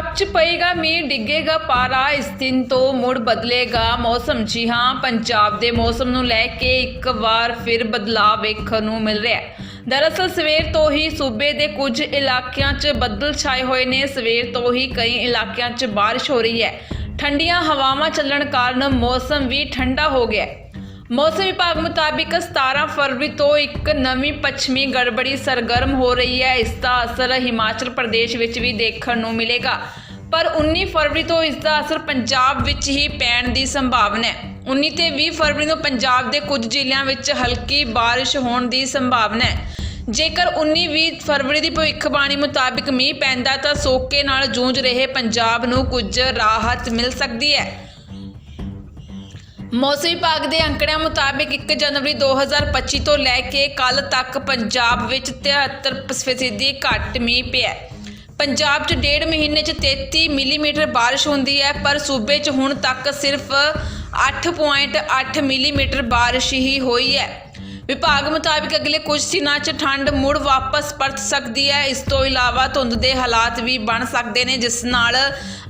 ਪੰਜਾਬ 'ਚ ਪਏਗਾ ਮੀਂਹ, ਡਿੱਗੇਗਾ ਪਾਰਾ, ਇਸ ਦਿਨ ਤੋਂ ਮੁੜ ਬਦਲੇਗਾ ਮੌਸਮ। ਜੀ ਹਾਂ, ਪੰਜਾਬ ਦੇ ਮੌਸਮ ਨੂੰ ਲੈ ਕੇ ਇੱਕ ਵਾਰ ਫਿਰ ਬਦਲਾਅ ਵੇਖਣ ਨੂੰ ਮਿਲ ਰਿਹਾ ਹੈ। ਦਰਅਸਲ ਸਵੇਰ ਤੋਂ ਹੀ ਸੂਬੇ ਦੇ ਕੁਝ ਇਲਾਕਿਆਂ 'ਚ ਬੱਦਲ ਛਾਏ ਹੋਏ ਨੇ। ਸਵੇਰ ਤੋਂ ਹੀ ਕਈ ਇਲਾਕਿਆਂ 'ਚ ਬਾਰਿਸ਼ ਹੋ ਰਹੀ ਹੈ। ਠੰਡੀਆਂ ਹਵਾਵਾਂ ਚੱਲਣ ਕਾਰਨ ਮੌਸਮ ਵੀ ਠੰਡਾ ਹੋ ਗਿਆ ਹੈ। ਮੌਸਮ ਵਿਭਾਗ ਮੁਤਾਬਿਕ 17 ਫਰਵਰੀ ਤੋਂ ਇੱਕ ਨਵੀਂ ਪੱਛਮੀ ਗੜਬੜੀ ਸਰਗਰਮ ਹੋ ਰਹੀ ਹੈ। ਇਸ ਦਾ ਅਸਰ ਹਿਮਾਚਲ ਪ੍ਰਦੇਸ਼ ਵਿੱਚ ਵੀ ਦੇਖਣ ਨੂੰ ਮਿਲੇਗਾ। ਪਰ 19 ਫਰਵਰੀ ਤੋਂ ਇਸ ਦਾ ਅਸਰ ਪੰਜਾਬ ਵਿੱਚ ਹੀ ਪੈਣ ਦੀ ਸੰਭਾਵਨਾ ਹੈ। 19 ਤੇ 20 ਫਰਵਰੀ ਨੂੰ ਪੰਜਾਬ ਦੇ ਕੁਝ ਜ਼ਿਲ੍ਹਿਆਂ ਵਿੱਚ ਹਲਕੀ ਬਾਰਿਸ਼ ਹੋਣ ਦੀ ਸੰਭਾਵਨਾ ਹੈ। ਜੇਕਰ 19-20 ਫਰਵਰੀ ਦੀ ਭਵਿੱਖਬਾਣੀ ਮੁਤਾਬਿਕ ਮੀਂਹ ਪੈਂਦਾ ਤਾਂ ਸੋਕੇ ਨਾਲ ਜੂਝ ਰਹੇ ਪੰਜਾਬ ਨੂੰ ਕੁਝ ਰਾਹਤ ਮਿਲ ਸਕਦੀ ਹੈ। ਮੌਸਮ ਵਿਭਾਗ ਦੇ ਅੰਕੜਿਆਂ ਮੁਤਾਬਿਕ 1 ਜਨਵਰੀ 2025 ਤੋਂ ਲੈ ਕੇ ਕੱਲ ਤੱਕ ਪੰਜਾਬ ਵਿੱਚ 73% ਘੱਟ ਮੀਂਹ ਪਿਆ ਪੰਜਾਬ 'ਚ ਡੇਢ ਮਹੀਨੇ 'ਚ 33 ਮਿਲੀਮੀਟਰ ਬਾਰਿਸ਼ ਹੁੰਦੀ ਹੈ, ਪਰ ਸੂਬੇ 'ਚ ਹੁਣ ਤੱਕ ਸਿਰਫ 8.8 ਮਿਲੀਮੀਟਰ ਬਾਰਿਸ਼ ਹੀ ਹੋਈ ਹੈ। ਵਿਭਾਗ ਮੁਤਾਬਿਕ ਅਗਲੇ ਕੁਝ ਦਿਨਾਂ 'ਚ ਠੰਡ ਮੁੜ ਵਾਪਸ ਪਰਤ ਸਕਦੀ ਹੈ। ਇਸ ਤੋਂ ਇਲਾਵਾ ਧੁੰਦ ਦੇ ਹਾਲਾਤ ਵੀ ਬਣ ਸਕਦੇ ਨੇ, ਜਿਸ ਨਾਲ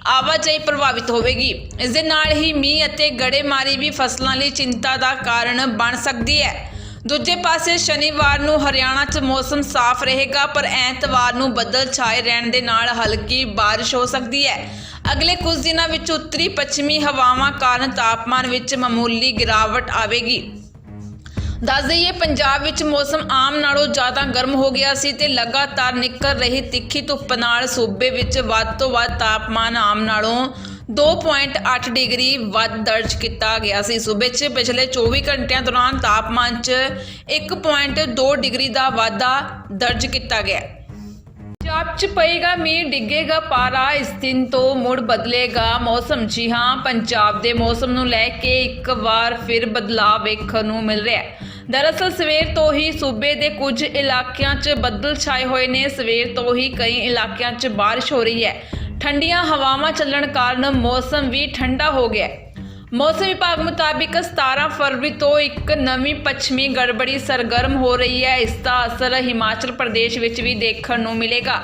ਆਵਾਜਾਈ ਪ੍ਰਭਾਵਿਤ ਹੋਵੇਗੀ। ਇਸ ਦੇ ਨਾਲ ਹੀ ਮੀਂਹ ਅਤੇ ਗੜੇਮਾਰੀ ਵੀ ਫਸਲਾਂ ਲਈ ਚਿੰਤਾ ਦਾ ਕਾਰਨ ਬਣ ਸਕਦੀ ਹੈ। ਦੂਜੇ ਪਾਸੇ ਸ਼ਨੀਵਾਰ ਨੂੰ ਹਰਿਆਣਾ 'ਚ ਮੌਸਮ ਸਾਫ਼ ਰਹੇਗਾ, ਪਰ ਐਤਵਾਰ ਨੂੰ ਬੱਦਲ ਛਾਏ ਰਹਿਣ ਦੇ ਨਾਲ ਹਲਕੀ ਬਾਰਿਸ਼ ਹੋ ਸਕਦੀ ਹੈ। ਅਗਲੇ ਕੁਝ ਦਿਨਾਂ ਵਿੱਚ ਉੱਤਰੀ ਪੱਛਮੀ ਹਵਾਵਾਂ ਕਾਰਨ ਤਾਪਮਾਨ ਵਿੱਚ ਮਾਮੂਲੀ ਗਿਰਾਵਟ ਆਵੇਗੀ। ਦੱਸ ਦਈਏ, ਪੰਜਾਬ ਵਿੱਚ ਮੌਸਮ ਆਮ ਨਾਲੋਂ ਜ਼ਿਆਦਾ ਗਰਮ ਹੋ ਗਿਆ ਸੀ ਤੇ ਲਗਾਤਾਰ ਨਿਕਲ ਰਹੀ ਤਿੱਖੀ ਧੁੱਪ ਨਾਲ ਸੂਬੇ ਵਿੱਚ ਵੱਧ ਤੋਂ ਵੱਧ ਤਾਪਮਾਨ ਆਮ ਨਾਲੋਂ 2.8 ਡਿਗਰੀ ਵੱਧ ਦਰਜ ਕੀਤਾ ਗਿਆ ਸੀ। ਸੂਬੇ 'ਚ ਪਿਛਲੇ 24 ਘੰਟਿਆਂ ਦੌਰਾਨ ਤਾਪਮਾਨ 'ਚ 1.2 ਡਿਗਰੀ ਦਾ ਵਾਧਾ ਦਰਜ ਕੀਤਾ ਗਿਆ। 'ਚ ਪਏਗਾ ਮੀਂਹ, ਡਿੱਗੇਗਾ ਪਾਰਾ, ਇਸ ਦਿਨ ਤੋਂ ਮੁੜ ਬਦਲੇਗਾ ਮੌਸਮ। ਜੀ ਹਾਂ, ਪੰਜਾਬ ਦੇ ਮੌਸਮ ਨੂੰ ਲੈ ਕੇ ਇੱਕ ਵਾਰ ਫਿਰ ਬਦਲਾਅ ਵੇਖਣ ਨੂੰ ਮਿਲ ਰਿਹਾ ਹੈ। ਦਰਅਸਲ, ਸਵੇਰ ਤੋਂ ਹੀ ਸੂਬੇ ਦੇ ਕੁਝ ਇਲਾਕਿਆਂ 'ਚ ਬੱਦਲ ਛਾਏ ਹੋਏ ਨੇ। ਸਵੇਰ ਤੋਂ ਹੀ ਕਈ ਇਲਾਕਿਆਂ 'ਚ ਬਾਰਿਸ਼ ਹੋ ਰਹੀ ਹੈ। ਠੰਡੀਆਂ ਹਵਾਵਾਂ ਚੱਲਣ ਕਾਰਨ ਮੌਸਮ ਵੀ ਠੰਡਾ ਹੋ ਗਿਆ ਹੈ। ਮੌਸਮ ਵਿਭਾਗ ਮੁਤਾਬਿਕ 17 ਫਰਵਰੀ ਤੋਂ ਇੱਕ ਨਵੀਂ ਪੱਛਮੀ ਗੜਬੜੀ ਸਰਗਰਮ ਹੋ ਰਹੀ ਹੈ। ਇਸ ਦਾ ਅਸਰ ਹਿਮਾਚਲ ਪ੍ਰਦੇਸ਼ ਵਿੱਚ ਵੀ ਦੇਖਣ ਨੂੰ ਮਿਲੇਗਾ।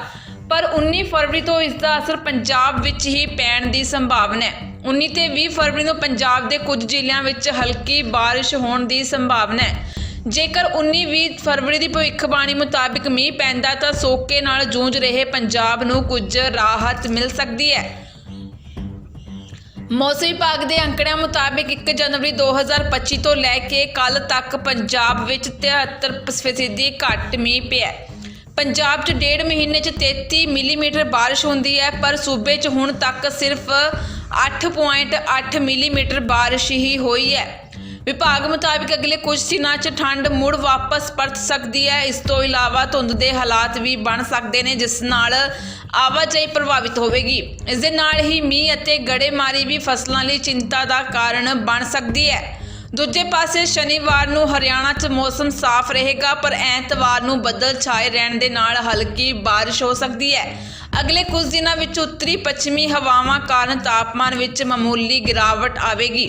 ਪਰ 19 ਫਰਵਰੀ ਤੋਂ ਇਸ ਦਾ ਅਸਰ ਪੰਜਾਬ ਵਿੱਚ ਹੀ ਪੈਣ ਦੀ ਸੰਭਾਵਨਾ ਹੈ। 19 ਤੇ 20 ਫਰਵਰੀ ਨੂੰ ਪੰਜਾਬ ਦੇ ਕੁਝ ਜ਼ਿਲ੍ਹਿਆਂ ਵਿੱਚ ਹਲਕੀ ਬਾਰਿਸ਼ ਹੋਣ ਦੀ ਸੰਭਾਵਨਾ ਹੈ। ਜੇਕਰ 19-20 ਫਰਵਰੀ ਦੀ ਭਵਿੱਖਬਾਣੀ ਮੁਤਾਬਿਕ ਮੀਂਹ ਪੈਂਦਾ ਤਾਂ ਸੋਕੇ ਨਾਲ ਜੂਝ ਰਹੇ ਪੰਜਾਬ ਨੂੰ ਕੁਝ ਰਾਹਤ ਮਿਲ ਸਕਦੀ ਹੈ। ਮੌਸਮ ਵਿਭਾਗ ਦੇ ਅੰਕੜਿਆਂ ਮੁਤਾਬਿਕ 1 ਜਨਵਰੀ 2025 ਤੋਂ ਲੈ ਕੇ ਕੱਲ ਤੱਕ ਪੰਜਾਬ ਵਿੱਚ 73% ਘੱਟ ਮੀਂਹ ਪਿਆ ਪੰਜਾਬ 'ਚ ਡੇਢ ਮਹੀਨੇ 'ਚ 33 ਮਿਲੀਮੀਟਰ ਬਾਰਿਸ਼ ਹੁੰਦੀ ਹੈ, ਪਰ ਸੂਬੇ 'ਚ ਹੁਣ ਤੱਕ ਸਿਰਫ 8.8 ਮਿਲੀਮੀਟਰ ਬਾਰਿਸ਼ ਹੀ ਹੋਈ ਹੈ। ਵਿਭਾਗ ਮੁਤਾਬਿਕ ਅਗਲੇ ਕੁਝ ਦਿਨਾਂ 'ਚ ਠੰਡ ਮੁੜ ਵਾਪਸ ਪਰਤ ਸਕਦੀ ਹੈ। ਇਸ ਤੋਂ ਇਲਾਵਾ ਧੁੰਦ ਦੇ ਹਾਲਾਤ ਵੀ ਬਣ ਸਕਦੇ ਨੇ, ਜਿਸ ਨਾਲ ਆਵਾਜਾਈ ਪ੍ਰਭਾਵਿਤ ਹੋਵੇਗੀ। ਇਸ ਦੇ ਨਾਲ ਹੀ ਮੀਂਹ ਅਤੇ ਗੜੇਮਾਰੀ ਵੀ ਫਸਲਾਂ ਲਈ ਚਿੰਤਾ ਦਾ ਕਾਰਨ ਬਣ ਸਕਦੀ ਹੈ। ਦੂਜੇ ਪਾਸੇ ਸ਼ਨੀਵਾਰ ਨੂੰ ਹਰਿਆਣਾ 'ਚ ਮੌਸਮ ਸਾਫ਼ ਰਹੇਗਾ, ਪਰ ਐਤਵਾਰ ਨੂੰ ਬੱਦਲ ਛਾਏ ਰਹਿਣ ਦੇ ਨਾਲ ਹਲਕੀ ਬਾਰਿਸ਼ ਹੋ ਸਕਦੀ ਹੈ। ਅਗਲੇ ਕੁਝ ਦਿਨਾਂ ਵਿੱਚ ਉੱਤਰੀ ਪੱਛਮੀ ਹਵਾਵਾਂ ਕਾਰਨ ਤਾਪਮਾਨ ਵਿੱਚ ਮਾਮੂਲੀ ਗਿਰਾਵਟ ਆਵੇਗੀ।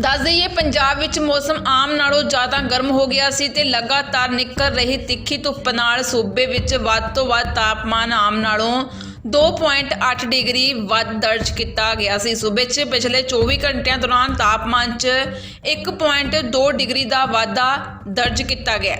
ਦੱਸ ਦਈਏ, ਪੰਜਾਬ ਵਿੱਚ ਮੌਸਮ ਆਮ ਨਾਲੋਂ ਜ਼ਿਆਦਾ ਗਰਮ ਹੋ ਗਿਆ ਸੀ ਤੇ ਲਗਾਤਾਰ ਨਿਕਲ ਰਹੀ ਤਿੱਖੀ ਧੁੱਪ ਨਾਲ ਸੂਬੇ ਵਿੱਚ ਵੱਧ ਤੋਂ ਵੱਧ ਤਾਪਮਾਨ ਆਮ ਨਾਲੋਂ 2.8 ਡਿਗਰੀ ਵੱਧ ਦਰਜ ਕੀਤਾ ਗਿਆ ਸੀ। ਸੂਬੇ 'ਚ ਪਿਛਲੇ 24 ਘੰਟਿਆਂ ਦੌਰਾਨ ਤਾਪਮਾਨ 'ਚ 1.2 ਡਿਗਰੀ ਦਾ ਵਾਧਾ ਦਰਜ ਕੀਤਾ ਗਿਆ।